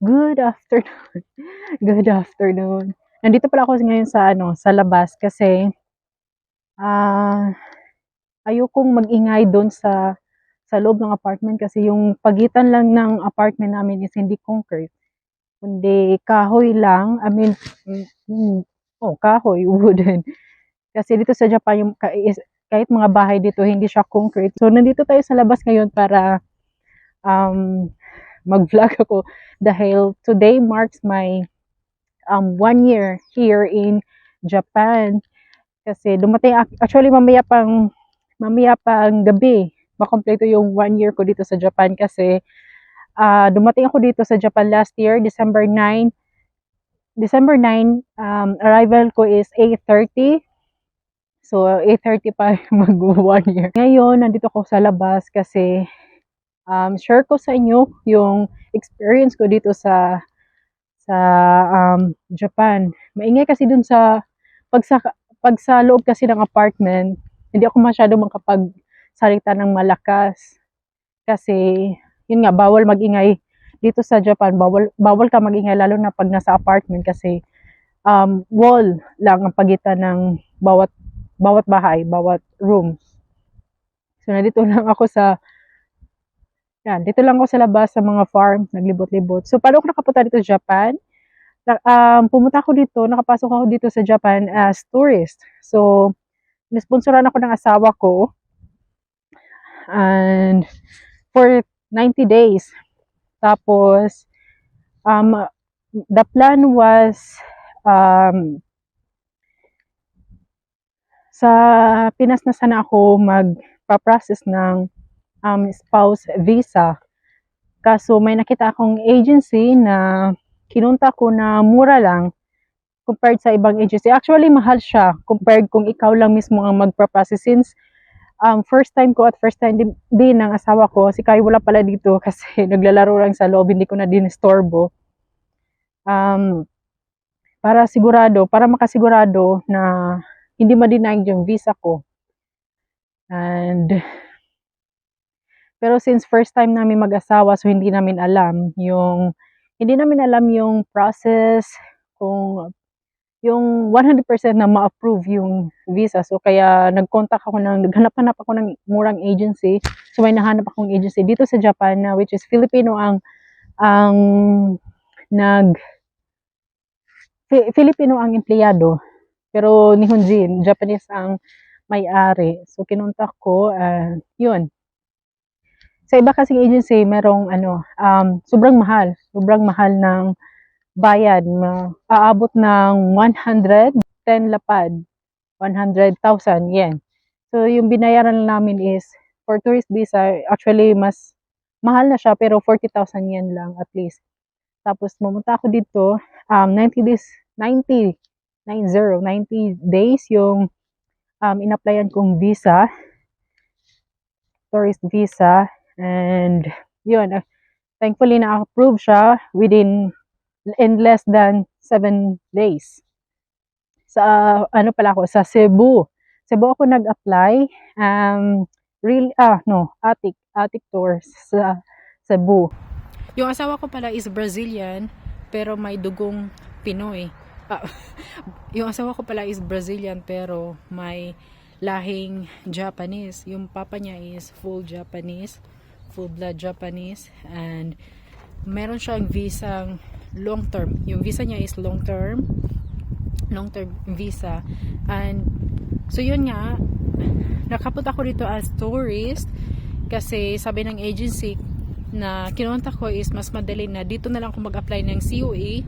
Good afternoon. Good afternoon. Nandito pala ako ngayon sa ano, sa labas kasi ah ayokong mag-ingay doon sa sa loob ng apartment kasi yung pagitan lang ng apartment namin is hindi concrete kundi kahoy lang. I mean, mm, mm, oh, kahoy, wooden. Kasi dito sa Japan, yung, kahit mga bahay dito, hindi siya concrete. So, nandito tayo sa labas ngayon para um, mag-vlog ako dahil today marks my um, one year here in Japan. Kasi dumating, ac- actually mamaya pang, mamaya pang gabi, makompleto yung one year ko dito sa Japan kasi ah, dumating ako dito sa Japan last year, December 9. December 9, um, arrival ko is 8.30. So, 8.30 pa mag one year. Ngayon, nandito ako sa labas kasi um, share ko sa inyo yung experience ko dito sa sa um, Japan. Maingay kasi dun sa pag sa, pag sa loob kasi ng apartment, hindi ako masyado makapagsalita ng malakas. Kasi, yun nga, bawal magingay dito sa Japan. Bawal, bawal ka magingay lalo na pag nasa apartment kasi um, wall lang ang pagitan ng bawat bawat bahay, bawat rooms. So, nandito lang ako sa yan, dito lang ako sa labas sa mga farm, naglibot-libot. So, paano ako nakapunta dito sa Japan? Um, pumunta ako dito, nakapasok ako dito sa Japan as tourist. So, nisponsoran ako ng asawa ko. And for 90 days. Tapos, um, the plan was um, sa Pinas na sana ako magpa-process ng um, spouse visa. Kaso may nakita akong agency na kinunta ko na mura lang compared sa ibang agency. Actually, mahal siya compared kung ikaw lang mismo ang magpa-process since um, first time ko at first time din, ng asawa ko, si Kai wala pala dito kasi naglalaro lang sa loob, hindi ko na din istorbo. Um, para sigurado, para makasigurado na hindi ma-deny yung visa ko. And pero since first time namin mag-asawa, so hindi namin alam yung hindi namin alam yung process kung yung 100% na ma-approve yung visa. So kaya nag-contact ako ng naghanap-hanap ako ng murang agency. So may nahanap akong agency dito sa Japan na which is Filipino ang ang nag Fi- Filipino ang empleyado pero Nihonjin, Japanese ang may-ari. So kinontak ko, ah, yun. Sa iba kasing agency, merong ano, um, sobrang mahal. Sobrang mahal ng bayad. Aabot ng 110 lapad. 100,000 yen. So yung binayaran namin is for tourist visa, actually mas mahal na siya pero 40,000 yen lang at least. Tapos pumunta ako dito, um, 90 days, 90, 90, 90 days yung um, in-applyan kong visa, tourist visa, and yun, uh, thankfully na-approve siya within, in less than 7 days. Sa, ano pala ako, sa Cebu. Cebu ako nag-apply, um, real, ah, no, Attic, Attic Tours sa Cebu. Yung asawa ko pala is Brazilian, pero may dugong Pinoy. Ah, yung asawa ko pala is Brazilian, pero may lahing Japanese. Yung papa niya is full Japanese, full blood Japanese, and meron siyang visang long term. Yung visa niya is long term, long term visa. And so yun nga, nakapunta ko dito as tourist kasi sabi ng agency na kinontak ko is mas madali na dito na lang ako mag-apply ng COE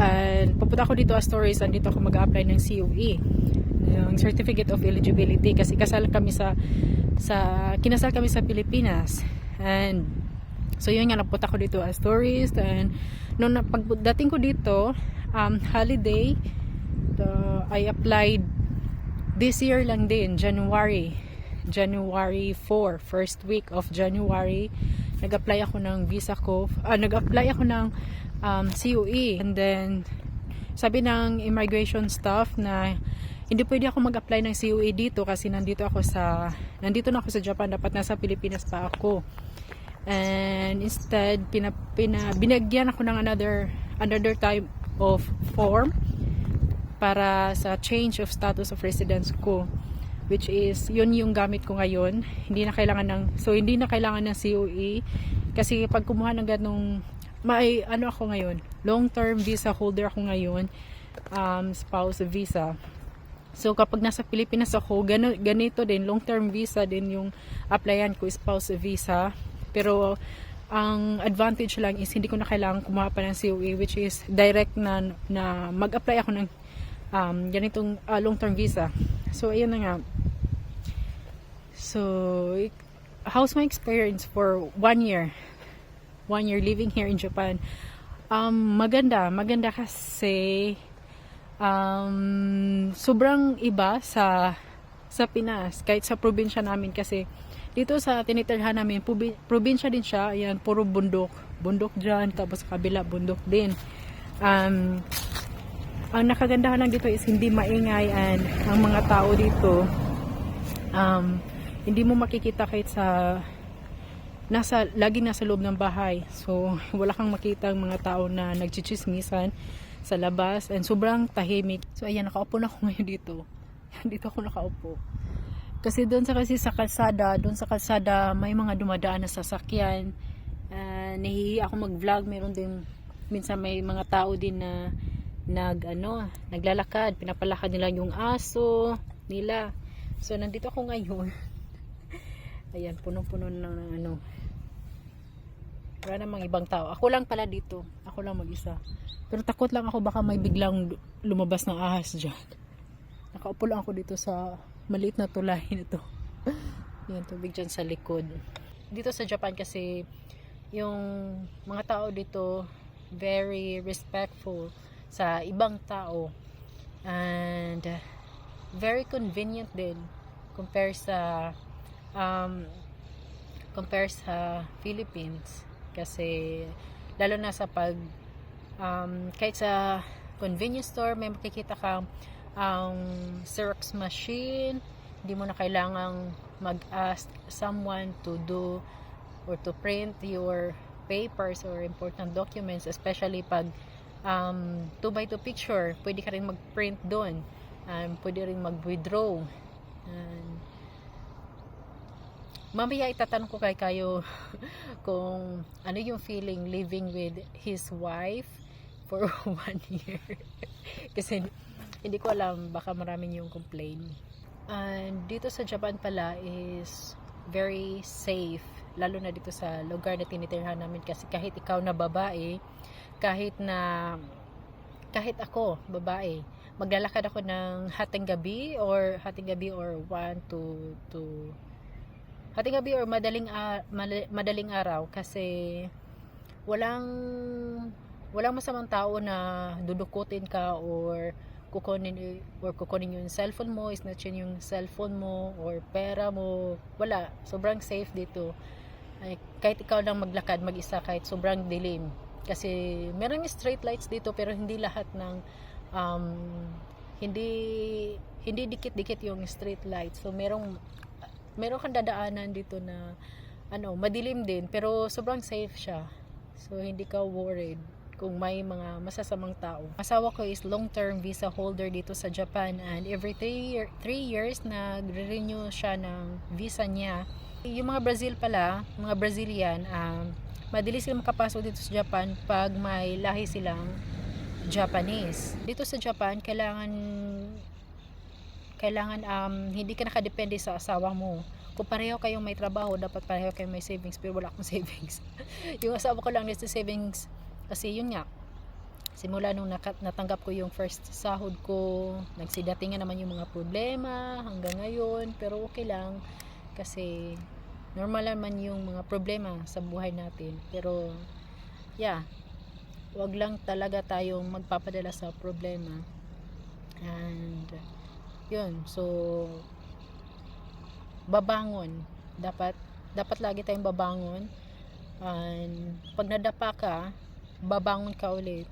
and pupunta ako dito as tourist and dito ako mag-apply ng COE yung certificate of eligibility kasi kasal kami sa sa kinasal kami sa Pilipinas. And so yun nga napunta ko dito as tourist. And na- pagdating ko dito um, holiday the, I applied this year lang din January. January 4 first week of January. Nag-apply ako ng visa ko ah, nag-apply ako ng um, COE and then sabi ng immigration staff na hindi pwede ako mag-apply ng COE dito kasi nandito ako sa nandito na ako sa Japan. Dapat nasa Pilipinas pa ako. And instead, pina, pina, binagyan ako ng another, another type of form para sa change of status of residence ko which is yun yung gamit ko ngayon. Hindi na kailangan ng so hindi na kailangan ng COE kasi pag kumuha ng ganong may ano ako ngayon long term visa holder ako ngayon um, spouse visa so kapag nasa Pilipinas ako ganito din long term visa din yung applyan ko spouse visa pero ang advantage lang is hindi ko na kailangan kumuha pa ng COE which is direct na, na mag-apply ako ng um, ganitong uh, long-term visa. So, ayun na nga. So, how's my experience for one year? One year living here in Japan. Um, maganda. Maganda kasi um, sobrang iba sa sa Pinas. Kahit sa probinsya namin kasi dito sa tinitirhan namin, probi- probinsya din siya. Ayan, puro bundok. Bundok dyan, tapos kabila, bundok din. Um, ang nakagandahan lang dito is hindi maingay and ang mga tao dito um, hindi mo makikita kahit sa nasa lagi nasa loob ng bahay so wala kang makita ang mga tao na nagchichismisan sa labas and sobrang tahimik so ayan nakaupo na ako ngayon dito dito ako nakaupo kasi doon sa kasi sa kalsada doon sa kalsada may mga dumadaan na sasakyan uh, nahihiya ako mag vlog meron din minsan may mga tao din na nag ano, naglalakad, pinapalakad nila yung aso nila. So nandito ako ngayon. Ayan, punong-puno ng ano. Wala namang ibang tao. Ako lang pala dito. Ako lang mag-isa. Pero takot lang ako baka may biglang lumabas ng ahas dyan. Nakaupo lang ako dito sa maliit na tulay na to. Yan, tubig dyan sa likod. Dito sa Japan kasi yung mga tao dito very respectful sa ibang tao and very convenient din compare sa um, compare sa Philippines kasi lalo na sa pag um, kahit sa convenience store may makikita kang ang Xerox machine. Hindi mo na kailangang mag-ask someone to do or to print your papers or important documents especially pag um, 2 by 2 picture. Pwede ka rin mag-print doon um, pwede rin mag-withdraw. Um, mamaya itatanong ko kay kayo kung ano yung feeling living with his wife for one year. Kasi hindi ko alam baka maraming yung complain. And dito sa Japan pala is very safe lalo na dito sa lugar na tinitirhan namin. Kasi kahit ikaw na babae kahit na kahit ako babae maglalakad ako ng hating gabi or hating gabi or 1 to to hating gabi or madaling mala- madaling araw kasi walang walang masamang tao na dudukutin ka or kukunin or kukunin yung cellphone mo, snatchin yung cellphone mo or pera mo. Wala, sobrang safe dito. Ay, kahit ikaw lang maglakad mag-isa kahit sobrang dilim. Kasi meron yung street lights dito pero hindi lahat ng um, hindi hindi dikit-dikit yung street lights. So merong meron kang dadaanan dito na ano, madilim din pero sobrang safe siya. So hindi ka worried kung may mga masasamang tao. Asawa ko is long-term visa holder dito sa Japan and every 3 year, years nagre-renew siya ng visa niya. Yung mga Brazil pala, mga Brazilian, um, madali silang makapasok dito sa Japan pag may lahi silang Japanese. Dito sa Japan, kailangan kailangan um, hindi ka nakadepende sa asawa mo. Kung pareho kayong may trabaho, dapat pareho kayong may savings, pero wala akong savings. yung asawa ko lang nito savings kasi yun nga, simula nung natanggap ko yung first sahod ko, nagsidatingan naman yung mga problema hanggang ngayon, pero okay lang kasi normal naman yung mga problema sa buhay natin. Pero yeah, wag lang talaga tayong magpapadala sa problema. And yun, so babangon. Dapat dapat lagi tayong babangon. And pag nadapa ka, babangon ka ulit.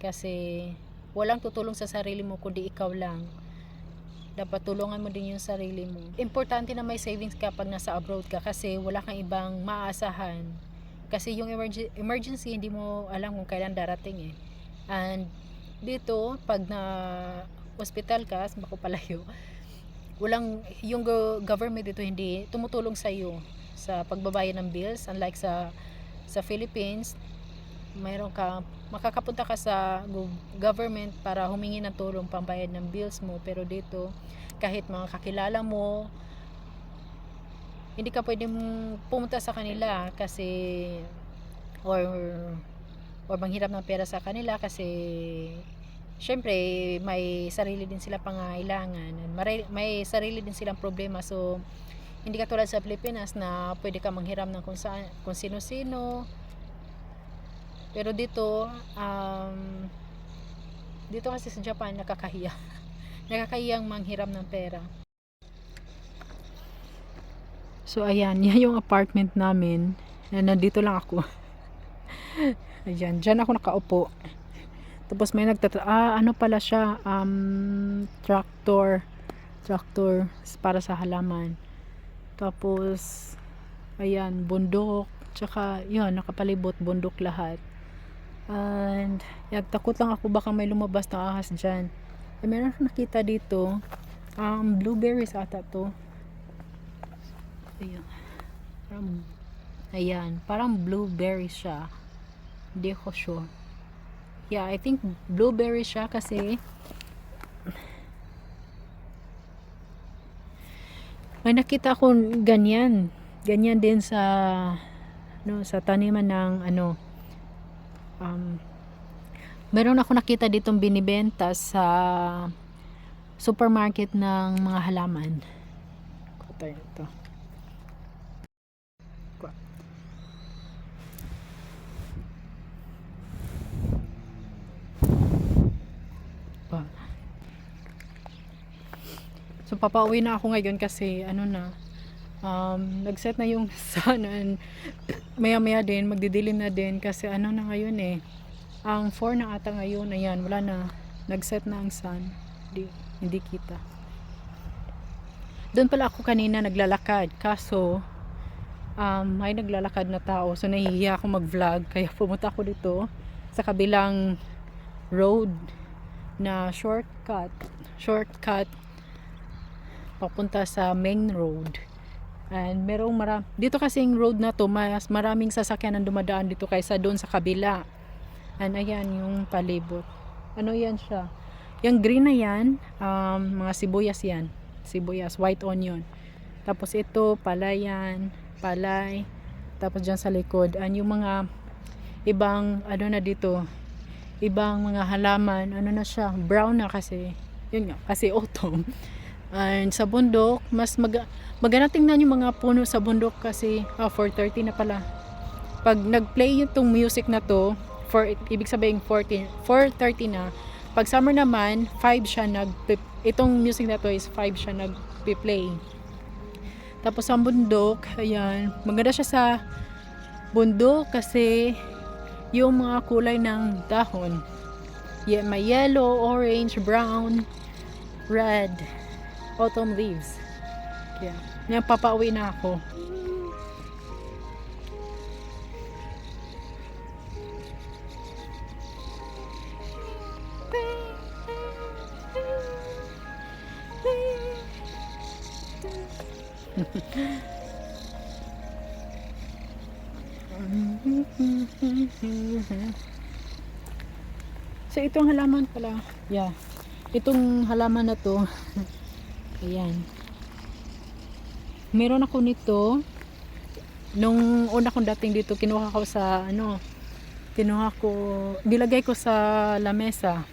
Kasi walang tutulong sa sarili mo kundi ikaw lang. dapat tulungan mo din yung sarili mo. Importante na may savings ka pag nasa abroad ka kasi wala kang ibang maaasahan. Kasi yung emerg- emergency, hindi mo alam kung kailan darating eh. And dito, pag na hospital ka, bako palayo, walang, yung go- government dito hindi tumutulong sa iyo sa pagbabayad ng bills. Unlike sa, sa Philippines, mayroon ka, makakapunta ka sa go- government para humingi ng tulong pambayad ng bills mo. Pero dito, kahit mga kakilala mo, hindi ka pwedeng pumunta sa kanila kasi or or manghirap ng pera sa kanila kasi syempre may sarili din sila pangailangan. May, may sarili din silang problema. So hindi katulad sa Pilipinas na pwede ka manghiram ng kung, saan, kung sino-sino. Pero dito um, dito kasi sa Japan nakakahiya. Nakakahiyang manghiram ng pera. So, ayan, yan yung apartment namin. Na nandito lang ako. ayan, dyan ako nakaupo. Tapos may nagtatra... Ah, ano pala siya? Um, tractor. Tractor para sa halaman. Tapos, ayan, bundok. Tsaka, yun, nakapalibot, bundok lahat. And, yan, takot lang ako baka may lumabas na ahas dyan. Eh, meron akong nakita dito. Um, blueberries ata to. Ayan. Parang, ayan. Parang blueberry siya. Hindi ko sure. Yeah, I think blueberry siya kasi may nakita ko ganyan. Ganyan din sa no, sa taniman ng ano um, meron ako nakita ditong binibenta sa supermarket ng mga halaman. Kuta ito. pa. So papauwi na ako ngayon kasi ano na um, nag-set na yung sun and maya maya din magdidilim na din kasi ano na ngayon eh. Ang 4 na ata ngayon ayan wala na. Nag-set na ang sun. Hindi, hindi kita. Doon pala ako kanina naglalakad. Kaso um, may naglalakad na tao. So nahihiya ako mag vlog kaya pumunta ako dito sa kabilang road na shortcut. Shortcut papunta sa main road. And merong mara dito kasing road na to mas maraming sasakyan ang dumadaan dito kaysa doon sa kabila. And ayan yung palibot. Ano yan siya? Yung green na yan um, mga sibuyas yan. Sibuyas white onion. Tapos ito palayan palay. Tapos dyan sa likod. And yung mga ibang ano na dito ibang mga halaman, ano na siya, brown na kasi, yun nga, kasi autumn. And sa bundok, mas mag maganda tingnan yung mga puno sa bundok kasi, ah, 4.30 na pala. Pag nag-play yung tong music na to, for, ibig sabihin 14, 4.30 na, pag summer naman, 5 siya nag, itong music na to is 5 siya nag-play. Tapos sa bundok, ayan, maganda siya sa bundok kasi yung mga kulay ng dahon. Yeah, may yellow, orange, brown, red, autumn leaves. Yeah. Yan, papauwi na ako. So itong halaman pala, yeah. Itong halaman na to, ayan. Meron ako nito nung una kong dating dito, kinuha ko sa ano, kinuha ko, nilagay ko sa lamesa.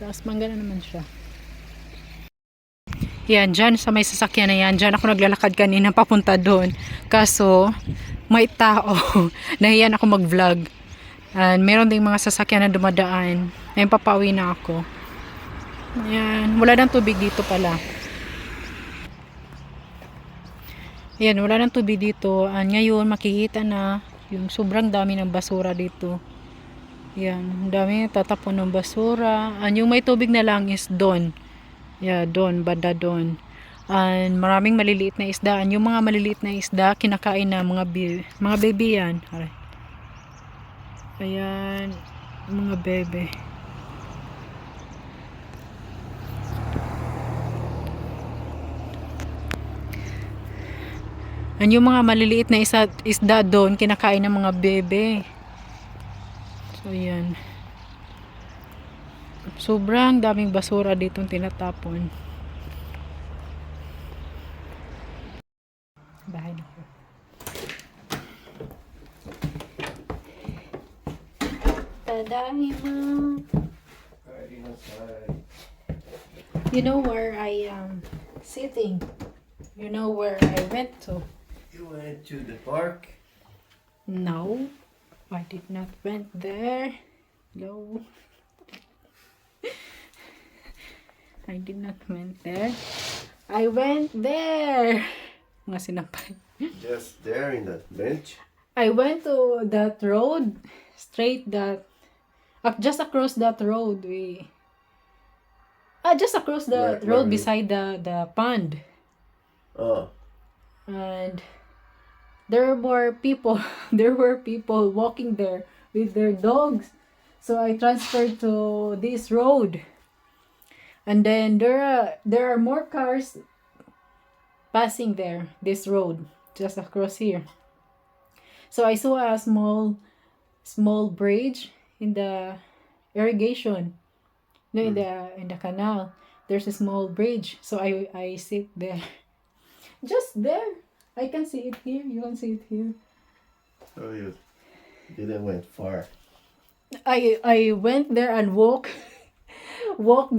Tapos manggana naman siya. Yan, dyan sa may sasakyan na yan, dyan ako naglalakad kanina papunta doon. Kaso, may tao. Nahiyan ako mag-vlog. And meron ding mga sasakyan na dumadaan. Ayun, papauwi na ako. Ayan, wala nang tubig dito pala. Ayan, wala nang tubig dito. And ngayon, makikita na yung sobrang dami ng basura dito. Ayan, dami tatapon ng basura. And yung may tubig na lang is doon. Yeah, doon, banda doon. And maraming maliliit na isda. And yung mga maliliit na isda, kinakain na mga, mga baby yan. Ayan, mga bebe. And yung mga maliliit na isa, isda doon, kinakain ng mga bebe. So, yan. Sobrang daming basura dito tinatapon. Bahay na ko. Tadahima. You know where I am sitting? You know where I went to? Went to the park? No, I did not went there. No. I did not went there. I went there. Mga. Just there in that bench? I went to that road, straight that, up just across that road. We, ah, just across the road beside the the pond. Oh, and there were people there were people walking there with their dogs. So i transferred to this road. And then there are there are more cars passing there this road just across here. So i saw a small small bridge in the irrigation no in hmm. the in the canal. There's a small bridge so i i sit there. Just there I can see it here. You can see it here. Oh, you didn't went far. I I went there and walk, walk,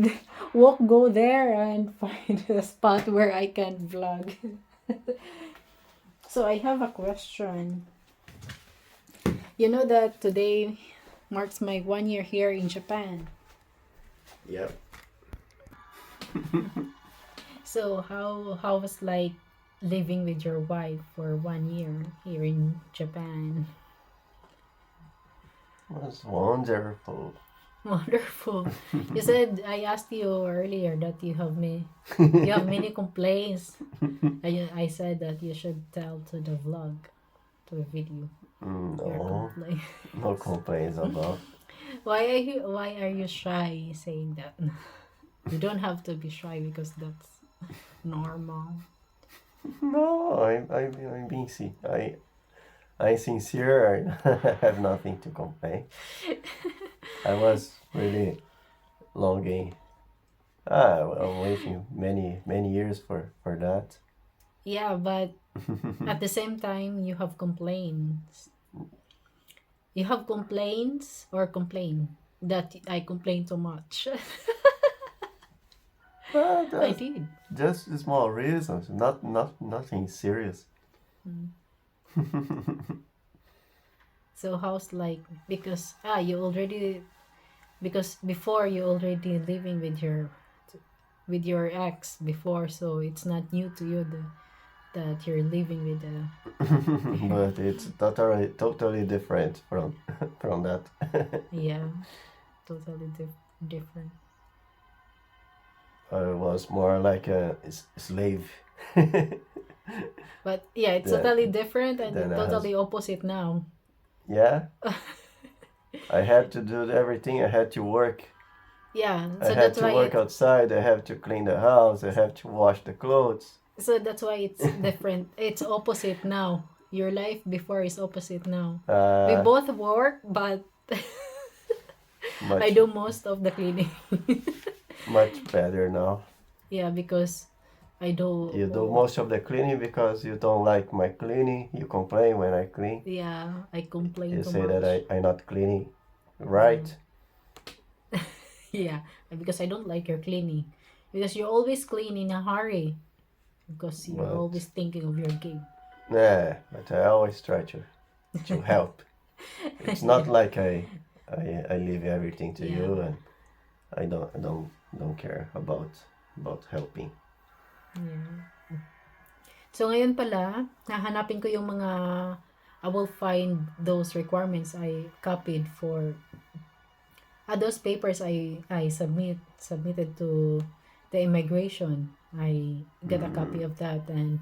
walk, go there and find a spot where I can vlog. so I have a question. You know that today marks my one year here in Japan. Yep. So how how was like living with your wife for one year here in Japan? was wonderful. Wonderful. You said I asked you earlier that you have me you have many complaints. I, I said that you should tell to the vlog, to the video. Mm, No, complaint. no complaints about. Why are you why are you shy saying that? You don't have to be shy because that's normal. No, I'm, I'm, I'm being si- I, I'm sincere. I have nothing to complain. I was really longing. Ah, I'm waiting many, many years for, for that. Yeah, but at the same time you have complaints. You have complaints or complain that I complain too much. But I did. just small reasons, not, not, nothing serious. So how's like because ah you already because before you already living with your with your ex before so it's not new to you the, that you're living with the but it's totally, totally different from, from that. yeah totally di- different I was more like a slave. but yeah it's totally different and totally opposite now yeah. I had to do everything. I had to work. yeah So I had to work it, outside. I have to clean the house. I have to wash the clothes. so that's why it's different it's opposite now your life before is opposite now we Uh, both work but I do most of the cleaning. Much better now. yeah, because I do. You do most of the cleaning because you don't like my cleaning. You complain when I clean. Yeah, I complain You say much. that I I'm not cleaning, right? Yeah, because I don't like your cleaning. Because you're always clean in a hurry. Because you're But- always thinking of your game. Yeah, but I always try to to help. It's not like I I, I leave everything to you and I don't I don't don't care about about helping. Yeah. So ngayon pala, hahanapin ko yung mga I will find those requirements I copied for ah, those papers I I submit submitted to the immigration. I get a copy of that and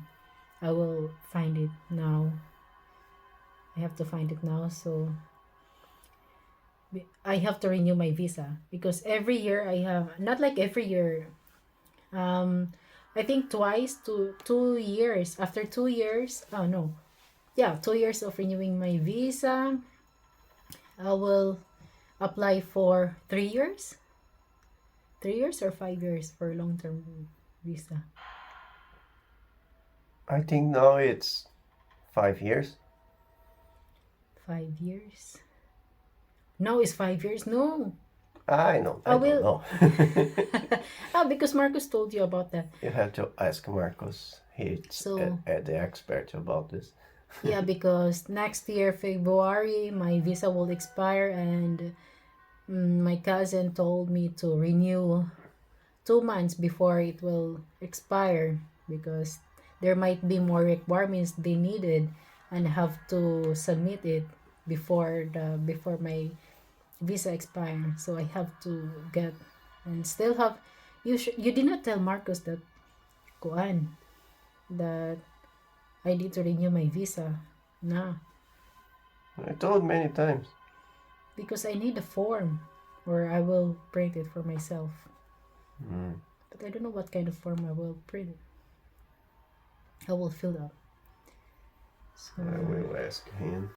I will find it now. I have to find it now so I have to renew my visa because every year I have not like every year um I think twice to two years after two years oh no. Yeah two years of renewing my visa I will apply for three years. Three years or five years for long-term visa? I think now it's five years. five years no it's five years no I know. I I don't will- know. ah because Marcus told you about that you have to ask Marcus. He's So- uh, uh, the expert about this. yeah because next year february my visa will expire and mm, my cousin told me to renew two months before it will expire because there might be more requirements they needed and have to submit it before the before my visa expire so i have to get and still have you sh- you did not tell marcus that kuan that I need to renew my visa. No, I told many times. because I need a form or I will print it for myself. Mm. But I don't know what kind of form I will print. I will fill out. So I will ask him.